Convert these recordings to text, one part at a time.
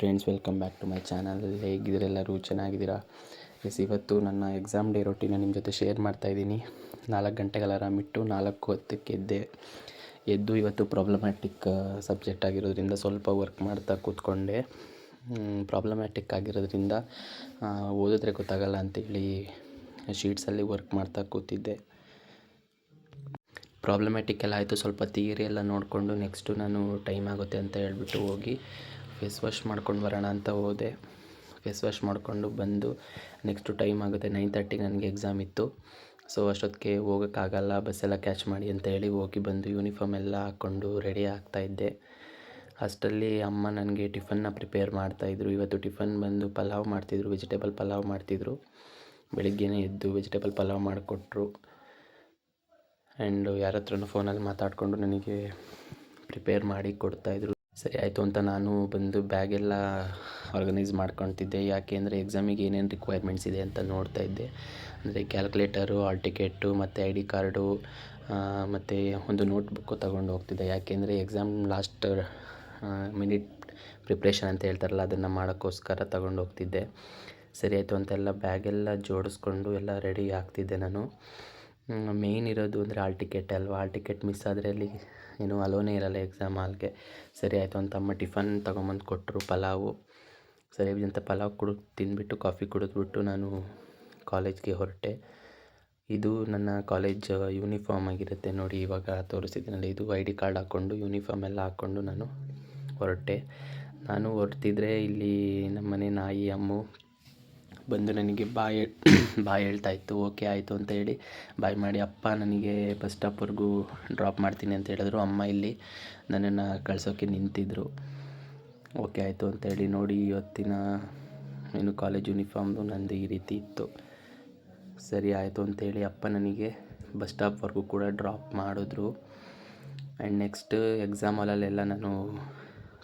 Friends welcome back to my channel ಹೇಗಿದ್ದೀರೆಲ್ಲರೂ ಚೆನ್ನಾಗಿದ್ದೀರಾ? Yes ಇವತ್ತು ನನ್ನ ಎಕ್ಸಾಮ್ ಡೇ ರೊಟೀನ ನಿಮ್ಮ ಜೊತೆ ಶೇರ್ ಮಾಡ್ತಾ ಇದ್ದೀನಿ. ನಾಲ್ಕು ಗಂಟೆಗೆ ಅಲಾರಾಮ್ ಇಟ್ಟು ನಾಲ್ಕು ಹೊತ್ತಕ್ಕೆ ಎದ್ದೆ. ಎದ್ದು ಇವತ್ತು ಪ್ರಾಬ್ಲಮ್ಯಾಟಿಕ್ ಸಬ್ಜೆಕ್ಟ್ ಆಗಿರೋದ್ರಿಂದ ಸ್ವಲ್ಪ ವರ್ಕ್ ಮಾಡ್ತಾ ಕೂತ್ಕೊಂಡೆ. ಪ್ರಾಬ್ಲಮ್ಯಾಟಿಕ್ ಆಗಿರೋದ್ರಿಂದ ಓದಿದ್ರೆ ಗೊತ್ತಾಗಲ್ಲ ಅಂತೇಳಿ ಶೀಟ್ಸಲ್ಲಿ ವರ್ಕ್ ಮಾಡ್ತಾ ಕೂತಿದ್ದೆ. ಪ್ರಾಬ್ಲಮ್ಯಾಟಿಕ್ ಎಲ್ಲ ಆಯಿತು. ಸ್ವಲ್ಪ ಥಿಯರಿ ಎಲ್ಲ ನೋಡಿಕೊಂಡು ನೆಕ್ಸ್ಟು ನಾನು ಟೈಮ್ ಆಗುತ್ತೆ ಅಂತ ಹೇಳ್ಬಿಟ್ಟು ಹೋಗಿ ಫೇಸ್ ವಾಶ್ ಮಾಡ್ಕೊಂಡು ಬರೋಣ ಅಂತ ಹೋದೆ. ಫೇಸ್ ವಾಶ್ ಮಾಡಿಕೊಂಡು ಬಂದು ನೆಕ್ಸ್ಟು ಟೈಮ್ ಆಗುತ್ತೆ. ನೈನ್ ತರ್ಟಿಗೆ ನನಗೆ ಎಕ್ಸಾಮ್ ಇತ್ತು. ಸೊ ಅಷ್ಟೊತ್ತಿಗೆ ಹೋಗೋಕ್ಕಾಗಲ್ಲ. ಬಸ್ಸೆಲ್ಲ ಕ್ಯಾಚ್ ಮಾಡಿ ಅಂತ ಹೇಳಿ ಹೋಗಿ ಬಂದು ಯೂನಿಫಾರ್ಮ್ ಎಲ್ಲ ಹಾಕ್ಕೊಂಡು ರೆಡಿ ಆಗ್ತಾಯಿದ್ದೆ ಅಷ್ಟರಲ್ಲಿ ಅಮ್ಮ ನನಗೆ ಟಿಫನ್ನ ಪ್ರಿಪೇರ್ ಮಾಡ್ತಾಯಿದ್ರು ಇವತ್ತು ಟಿಫನ್ ಬಂದು ಪಲಾವ್ ಮಾಡ್ತಿದ್ರು. ವೆಜಿಟೇಬಲ್ ಪಲಾವ್ ಮಾಡ್ತಿದ್ರು. ಬೆಳಿಗ್ಗೆನೇ ಎದ್ದು ವೆಜಿಟೇಬಲ್ ಪಲಾವ್ ಮಾಡಿಕೊಟ್ರು. ಆ್ಯಂಡ್ ಯಾರ ಹತ್ರನೂ ಫೋನಲ್ಲಿ ಮಾತಾಡಿಕೊಂಡು ನನಗೆ ಪ್ರಿಪೇರ್ ಮಾಡಿ ಕೊಡ್ತಾಯಿದ್ರು ಸರಿ ಆಯಿತು ಅಂತ ನಾನು ಬಂದು ಬ್ಯಾಗೆಲ್ಲ ಆರ್ಗನೈಸ್ ಮಾಡ್ಕೊತಿದ್ದೆ. ಯಾಕೆ ಅಂದರೆ ಎಕ್ಸಾಮಿಗೆ ಏನೇನು ರಿಕ್ವೈರ್ಮೆಂಟ್ಸ್ ಇದೆ ಅಂತ ನೋಡ್ತಾ ಇದ್ದೆ. ಅಂದರೆ ಕ್ಯಾಲ್ಕುಲೇಟರು ಆಲ್ ಟಿಕೆಟು ಮತ್ತು ಐ ಡಿ ಕಾರ್ಡು ಮತ್ತು ಒಂದು ನೋಟ್ಬುಕ್ಕು ತಗೊಂಡು ಹೋಗ್ತಿದ್ದೆ. ಯಾಕೆಂದರೆ ಎಕ್ಸಾಮ್ ಲಾಸ್ಟ್ ಮಿನಿಟ್ ಪ್ರಿಪ್ರೇಷನ್ ಅಂತ ಹೇಳ್ತಾರಲ್ಲ, ಅದನ್ನು ಮಾಡೋಕ್ಕೋಸ್ಕರ ತಗೊಂಡು ಹೋಗ್ತಿದ್ದೆ. ಸರಿ ಆಯಿತು ಅಂತೆಲ್ಲ ಬ್ಯಾಗೆಲ್ಲ ಜೋಡಿಸ್ಕೊಂಡು ಎಲ್ಲ ರೆಡಿ ಆಗ್ತಿದ್ದೆ ನಾನು. ಮೇಯ್ನ್ ಇರೋದು ಅಂದರೆ ಆಲ್ ಟಿಕೆಟ್ ಅಲ್ವಾ? ಆಲ್ ಟಿಕೆಟ್ ಮಿಸ್ ಆದರೆ ಅಲ್ಲಿ ಏನು ಅಲೋನೇ ಇರಲ್ಲ ಎಕ್ಸಾಮ್ ಹಾಲ್ಗೆ. ಸರಿ ಆಯಿತು ಅಂತ ಅಮ್ಮ ಟಿಫನ್ ತೊಗೊಂಬಂದು ಕೊಟ್ಟರು ಪಲಾವು. ಸರಿ ಅಂತ ಪಲಾವ್ ಕುಡು, ತಿಂದುಬಿಟ್ಟು ಕಾಫಿ ಕುಡಿದ್ಬಿಟ್ಟು ನಾನು ಕಾಲೇಜ್ಗೆ ಹೊರಟೆ. ಇದು ನನ್ನ ಕಾಲೇಜ್ ಯೂನಿಫಾರ್ಮ್ ಆಗಿರುತ್ತೆ ನೋಡಿ, ಇವಾಗ ತೋರಿಸಿದ್ದೀನಲ್ಲ, ಇದು ಐ ಡಿ ಕಾರ್ಡ್ ಹಾಕ್ಕೊಂಡು ಯೂನಿಫಾರ್ಮ್ ಎಲ್ಲ ಹಾಕ್ಕೊಂಡು ನಾನು ಹೊರಟೆ. ನಾನು ಹೊರಟಿದ್ರೆ ಇಲ್ಲಿ ನಮ್ಮನೆ ನಾಯಿ, ಅಮ್ಮು ಬಂದು ನನಗೆ ಬಾಯ್ ಬಾಯ್ ಹೇಳ್ತಾ ಇತ್ತು, ಓಕೆ ಆಯಿತು ಅಂತ ಹೇಳಿ ಬಾಯ್ ಮಾಡಿ, ಅಪ್ಪ, ನನಗೆ ಬಸ್ ಸ್ಟಾಪ್ವರೆಗೂ ಡ್ರಾಪ್ ಮಾಡ್ತೀನಿ ಅಂತ ಹೇಳಿದ್ರು. ಅಮ್ಮ ಇಲ್ಲಿ ನನ್ನನ್ನು ಕಳ್ಸೋಕ್ಕೆ ನಿಂತಿದ್ದರು ಓಕೆ ಆಯಿತು ಅಂತ ಹೇಳಿ ನೋಡಿ ಇವತ್ತಿನ ಏನು ಕಾಲೇಜ್ ಯೂನಿಫಾರ್ಮ್ದು ನಂದು ಈ ರೀತಿ ಇತ್ತು. ಸರಿ ಆಯಿತು ಅಂತೇಳಿ ಅಪ್ಪ ನನಗೆ ಬಸ್ ಸ್ಟಾಪ್ವರೆಗೂ ಕೂಡ ಡ್ರಾಪ್ ಮಾಡಿದ್ರು. ಆ್ಯಂಡ್ ನೆಕ್ಸ್ಟ್ ಎಕ್ಸಾಮ್ ಹಾಲಲ್ಲೆಲ್ಲ ನಾನು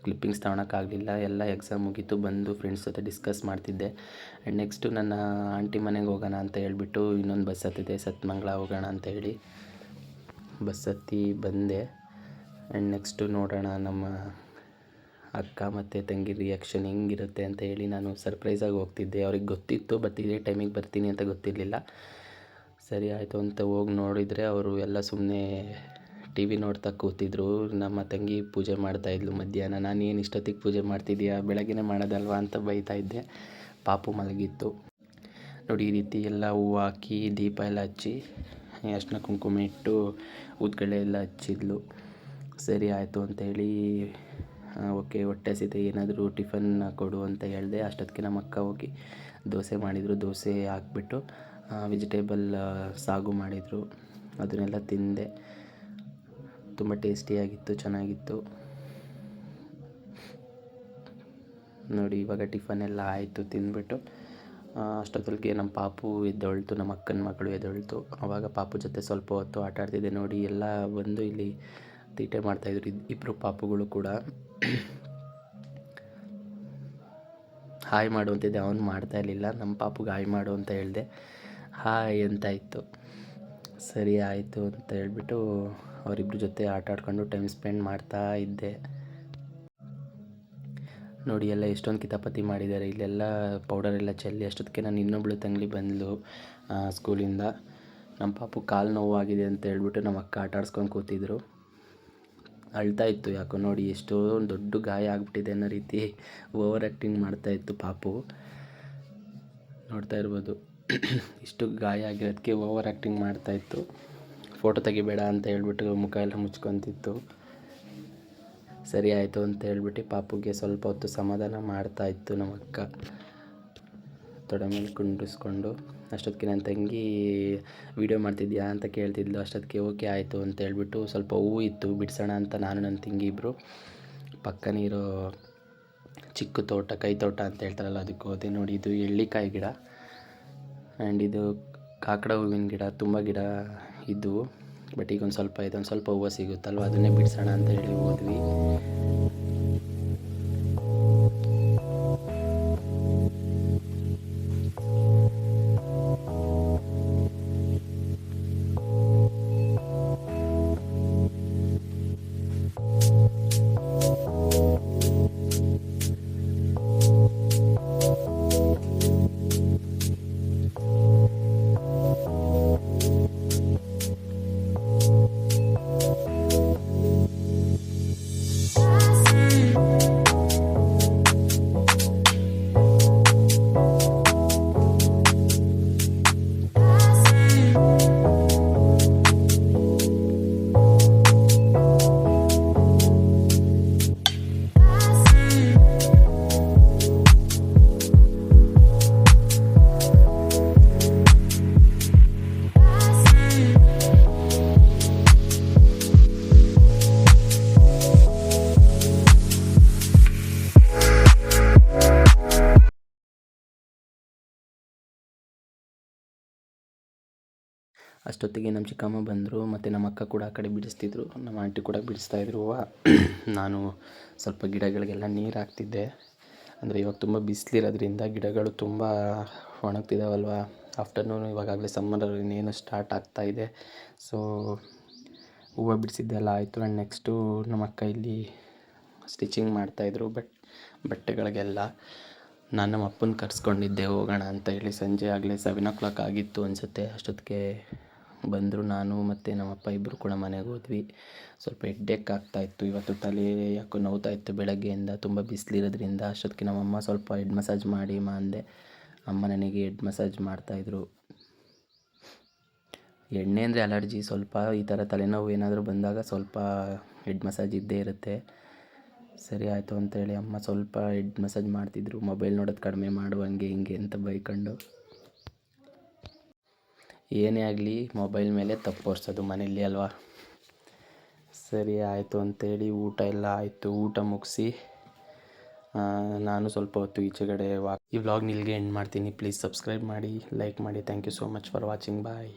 ಕ್ಲಿಪ್ಪಿಂಗ್ಸ್ ತಗೊಳಕ್ಕಾಗಲಿಲ್ಲ ಎಲ್ಲ ಎಕ್ಸಾಮ್ ಮುಗೀತು, ಬಂದು ಫ್ರೆಂಡ್ಸ್ ಜೊತೆ ಡಿಸ್ಕಸ್ ಮಾಡ್ತಿದ್ದೆ. ಆ್ಯಂಡ್ ನೆಕ್ಸ್ಟು ನನ್ನ ಆಂಟಿ ಮನೆಗೆ ಹೋಗೋಣ ಅಂತ ಹೇಳಿಬಿಟ್ಟು ಇನ್ನೊಂದು ಬಸ್ ಹತ್ತಿದೆ. ಸತ್ಮಂಗ್ಳ ಹೋಗೋಣ ಅಂತ ಹೇಳಿ ಬಸ್ ಹತ್ತಿ ಬಂದೆ. ಆ್ಯಂಡ್ ನೆಕ್ಸ್ಟು ನೋಡೋಣ ನಮ್ಮ ಅಕ್ಕ ಮತ್ತು ತಂಗಿ ರಿಯಾಕ್ಷನ್ ಹೆಂಗಿರುತ್ತೆ ಅಂತ ಹೇಳಿ ನಾನು ಸರ್ಪ್ರೈಸಾಗಿ ಹೋಗ್ತಿದ್ದೆ. ಅವ್ರಿಗೆ ಗೊತ್ತಿತ್ತು ಬಟ್ ಇದೇ ಟೈಮಿಗೆ ಬರ್ತೀನಿ ಅಂತ ಗೊತ್ತಿರಲಿಲ್ಲ. ಸರಿ, ಆಯಿತು ಅಂತ ಹೋಗಿ ನೋಡಿದರೆ ಅವರು ಎಲ್ಲ ಸುಮ್ಮನೆ ಟಿ ವಿ ನೋಡ್ತಾ ಕೂತಿದ್ರು, ನಮ್ಮ ತಂಗಿ ಪೂಜೆ ಮಾಡ್ತಾಯಿದ್ಲು ಮಧ್ಯಾಹ್ನ. ನಾನು ಏನು ಇಷ್ಟೊತ್ತಿಗೆ ಪೂಜೆ ಮಾಡ್ತಿದ್ದೀಯಾ ಬೆಳಗ್ಗೆನೇ ಮಾಡೋದಲ್ವಾ? ಅಂತ ಬೈತಾ ಇದ್ದೆ. ಪಾಪು ಮಲಗಿತ್ತು. ನೋಡಿ, ಈ ರೀತಿ ಎಲ್ಲ ಹೂವು ಹಾಕಿ, ದೀಪ ಎಲ್ಲ ಹಚ್ಚಿ, ಅರ್ಶಿನ ಕುಂಕುಮ ಇಟ್ಟು ಉದ್ಗಳೆ ಎಲ್ಲ ಹಚ್ಚಿದ್ಲು. ಸರಿ ಆಯಿತು ಅಂತೇಳಿ ಓಕೆ, ಹೊಟ್ಟೆ ಹಸಿತೆ, ಏನಾದರೂ ಟಿಫನ್ ಕೊಡು ಅಂತ ಹೇಳಿದೆ. ಅಷ್ಟೊತ್ತಿಗೆ ನಮ್ಮ ಅಕ್ಕ ಹೋಗಿ ದೋಸೆ ಮಾಡಿದರು. ದೋಸೆ ಹಾಕ್ಬಿಟ್ಟು ವೆಜಿಟೇಬಲ್ ಸಾಗು ಮಾಡಿದರು. ಅದನ್ನೆಲ್ಲ ತಿಂದೆ. ತುಂಬ ಟೇಸ್ಟಿಯಾಗಿತ್ತು, ಚೆನ್ನಾಗಿತ್ತು. ನೋಡಿ, ಇವಾಗ ಟಿಫನ್ ಎಲ್ಲ ಆಯಿತು, ತಿಂದ್ಬಿಟ್ಟು. ಅಷ್ಟೊತ್ತೊಳಗೆ ನಮ್ಮ ಪಾಪು ಎದ್ದೊಳ್ತು, ನಮ್ಮ ಅಕ್ಕನ ಮಕ್ಕಳು ಎದ್ದೊಳ್ತು. ಆವಾಗ ಪಾಪು ಜೊತೆ ಸ್ವಲ್ಪ ಹೊತ್ತು ಆಟ ಆಡ್ತಿದ್ದೆ. ನೋಡಿ, ಎಲ್ಲ ಬಂದು ಇಲ್ಲಿ ತೀಟೆ ಮಾಡ್ತಾಯಿದ್ರು ಇಬ್ಬರು ಪಾಪುಗಳು ಕೂಡ. ಹಾಯ್ ಮಾಡು ಅಂತಿದ್ದೆ. ಅವನು ಮಾಡ್ತಾ ಇರಲಿಲ್ಲ. ನಮ್ಮ ಪಾಪುಗೆ ಹಾಯ್ ಮಾಡು ಅಂತ ಹೇಳಿದೆ. ಹಾಯ್ ಅಂತ ಇತ್ತು ಸರಿ ಆಯಿತು ಅಂತ ಹೇಳ್ಬಿಟ್ಟು ಅವರಿಬ್ಬರ ಜೊತೆ ಆಟ ಆಡ್ಕೊಂಡು ಟೈಮ್ ಸ್ಪೆಂಡ್ ಮಾಡ್ತಾ ಇದ್ದೆ. ನೋಡಿ, ಎಲ್ಲ ಎಷ್ಟೊಂದು ಕಿತಾಪತಿ ಮಾಡಿದ್ದಾರೆ. ಇಲ್ಲೆಲ್ಲ ಪೌಡರ್ ಎಲ್ಲ ಚೆಲ್ಲಿ ಅಷ್ಟೊತ್ತಿಗೆ ನಾನು ಇನ್ನೊಬ್ಳು ತಂಗ್ಲಿ ಬಂದಳು ಸ್ಕೂಲಿಂದ ನಮ್ಮ ಪಾಪು ಕಾಲು ನೋವಾಗಿದೆ ಅಂತ ಹೇಳ್ಬಿಟ್ಟು ನಮ್ಮ ಅಕ್ಕ ಆಟ ಆಡ್ಸ್ಕೊಂಡು ಕೂತಿದ್ರು. ಅಳ್ತಾ ಇತ್ತು ಯಾಕೋ ನೋಡಿ ಎಷ್ಟೊಂದು ದೊಡ್ಡ ಗಾಯ ಆಗಿಬಿಟ್ಟಿದೆ ಅನ್ನೋ ರೀತಿ ಓವರ್ ಆ್ಯಕ್ಟಿಂಗ್ ಮಾಡ್ತಾಯಿತ್ತು ಪಾಪು. ನೋಡ್ತಾ ಇರ್ಬೋದು. ಇಷ್ಟು ಗಾಯ ಆಗಿರೋದಕ್ಕೆ ಓವರ್ ಆ್ಯಕ್ಟಿಂಗ್ ಮಾಡ್ತಾಯಿತ್ತು. ಫೋಟೋ ತೆಗಿಬೇಡ ಅಂತ ಹೇಳ್ಬಿಟ್ಟು ಮುಖ ಎಲ್ಲ ಮುಚ್ಕೊತಿತ್ತು. ಸರಿ ಆಯಿತು ಅಂತ ಹೇಳ್ಬಿಟ್ಟು ಪಾಪುಗೆ ಸ್ವಲ್ಪ ಹೊತ್ತು ಸಮಾಧಾನ ಮಾಡ್ತಾ ಇತ್ತು ನಮ್ಮ ಅಕ್ಕ ತೊಡೆ ಮೇಲೆ ಕುಂಡಿಸ್ಕೊಂಡು, ಅಷ್ಟೊತ್ತಿಗೆ ನನ್ನ ತಂಗಿ ವೀಡಿಯೋ ಮಾಡ್ತಿದ್ಯಾ ಅಂತ ಕೇಳ್ತಿದ್ಲು. ಅಷ್ಟೊತ್ತಿಗೆ ಓಕೆ ಆಯಿತು ಅಂತ ಹೇಳ್ಬಿಟ್ಟು ಸ್ವಲ್ಪ ಹೂವು ಇತ್ತು, ಬಿಡಿಸೋಣ ಅಂತ ನಾನು ನನ್ನ ತಂಗಿ ಇಬ್ಬರು ಪಕ್ಕನೇ ಇರೋ ಚಿಕ್ಕ ತೋಟ, ಕೈ ತೋಟ ಅಂತ ಹೇಳ್ತಾರಲ್ಲ, ಅದಕ್ಕೆ ಹೋದೆ ನೋಡಿ. ಇದು ಎಳ್ಳಿಕಾಯಿ ಗಿಡ. ಆ್ಯಂಡ್ ಇದು ಕಾಕಡ ಹೂವಿನ ಗಿಡ, ತುಂಬ ಗಿಡ ಇದ್ದವು ಬಟ್ ಈಗ ಒಂದು ಸ್ವಲ್ಪ ಇದೊಂದು ಸ್ವಲ್ಪ ಹೂವು ಸಿಗುತ್ತಲ್ವ? ಅದನ್ನೇ ಬಿಡಿಸೋಣ ಅಂತ ಹೇಳಿ ಹೋದ್ವಿ. ಅಷ್ಟೊತ್ತಿಗೆ ನಮ್ಮ ಚಿಕ್ಕಮ್ಮ ಬಂದರು, ಮತ್ತು ನಮ್ಮ ಅಕ್ಕ ಕೂಡ ಆ ಕಡೆ ಬಿಡಿಸ್ತಿದ್ರು. ನಮ್ಮ ಆಂಟಿ ಕೂಡ ಬಿಡಿಸ್ತಾಯಿದ್ರು ಹೂವು ನಾನು ಸ್ವಲ್ಪ ಗಿಡಗಳಿಗೆಲ್ಲ ನೀರು ಹಾಕ್ತಿದ್ದೆ. ಅಂದರೆ ಇವಾಗ ತುಂಬ ಬಿಸಿಲಿರೋದ್ರಿಂದ ಗಿಡಗಳು ತುಂಬ ಒಣಗ್ತಿದ್ದಾವಲ್ವ ಆಫ್ಟರ್ನೂನ್ ಇವಾಗಾಗಲೇ ಸಮ್ಮರ್ ಇನ್ನೇನು ಸ್ಟಾರ್ಟ್ ಆಗ್ತಾ ಇದೆ. ಸೊ ಹೂವು ಬಿಡಿಸಿದ್ದೆಲ್ಲ ಆಯಿತು. ಆ್ಯಂಡ್ ನೆಕ್ಸ್ಟು ನಮ್ಮ ಅಕ್ಕ ಇಲ್ಲಿ ಸ್ಟಿಚಿಂಗ್ ಮಾಡ್ತಾಯಿದ್ರು ಬಟ್, ಬಟ್ಟೆಗಳಿಗೆಲ್ಲ. ನಾನು ನಮ್ಮ ಅಪ್ಪನ ಕರ್ಸ್ಕೊಂಡಿದ್ದೆ ಹೋಗೋಣ ಅಂತ ಹೇಳಿ. ಸಂಜೆ ಆಗಲೇ ಸೆವೆನ್ ಓ ಕ್ಲಾಕ್ ಆಗಿತ್ತು ಅನಿಸುತ್ತೆ. ಅಷ್ಟೊತ್ತಿಗೆ ಬಂದರು ನಾನು ಮತ್ತು ನಮ್ಮಪ್ಪ ಇಬ್ಬರು ಕೂಡ ಮನೆಗೆ ಹೋದ್ವಿ. ಸ್ವಲ್ಪ ಹೆಡ್ಡೇಕ್ ಆಗ್ತಾಯಿತ್ತು ಇವತ್ತು ತಲೆ ಯಾಕೋ ನೋವ್ತಾ ಇತ್ತು ಬೆಳಗ್ಗೆಯಿಂದ, ತುಂಬ ಬಿಸಿಲಿರೋದ್ರಿಂದ. ಅಷ್ಟೊತ್ತಿಗೆ ನಮ್ಮಮ್ಮ ಸ್ವಲ್ಪ ಹೆಡ್ ಮಸಾಜ್ ಮಾಡಿ ಮಾ ಅಂದೆ. ಅಮ್ಮ ನನಗೆ ಹೆಡ್ ಮಸಾಜ್ ಮಾಡ್ತಾಯಿದ್ರು ಎಣ್ಣೆ ಅಂದರೆ ಅಲರ್ಜಿ ಸ್ವಲ್ಪ ಈ ಥರ ತಲೆನೋವು ಏನಾದರೂ ಬಂದಾಗ ಸ್ವಲ್ಪ ಹೆಡ್ ಮಸಾಜ್ ಇದ್ದೇ ಇರುತ್ತೆ. ಸರಿ ಆಯಿತು ಅಂತೇಳಿ ಅಮ್ಮ ಸ್ವಲ್ಪ ಹೆಡ್ ಮಸಾಜ್ ಮಾಡ್ತಿದ್ರು. ಮೊಬೈಲ್ ನೋಡೋದು ಕಡಿಮೆ ಮಾಡು, ಹಂಗೆ ಹಿಂಗೆ ಅಂತ ಬೈಕೊಂಡು. ಏನೇ ಆಗಲಿ ಮೊಬೈಲ್ ಮೇಲೆ ತಪ್ಪು ಹೊರ್ಸೋದು ಮನೇಲಿ ಅಲ್ವಾ? ಸರಿ, ಆಯಿತು ಅಂತೇಳಿ ಊಟ ಎಲ್ಲ ಆಯಿತು. ಊಟ ಮುಗಿಸಿ ನಾನು ಸ್ವಲ್ಪ ಹೊತ್ತು ಈಚೆಗಡೆ ವಾ ಈ ವ್ಲಾಗ್ ನಿಲ್ಗೆ ಎಂಡ್ ಮಾಡ್ತೀನಿ. ಪ್ಲೀಸ್ ಸಬ್ಸ್ಕ್ರೈಬ್ ಮಾಡಿ ಲೈಕ್ ಮಾಡಿ. Thank you so much for watching bye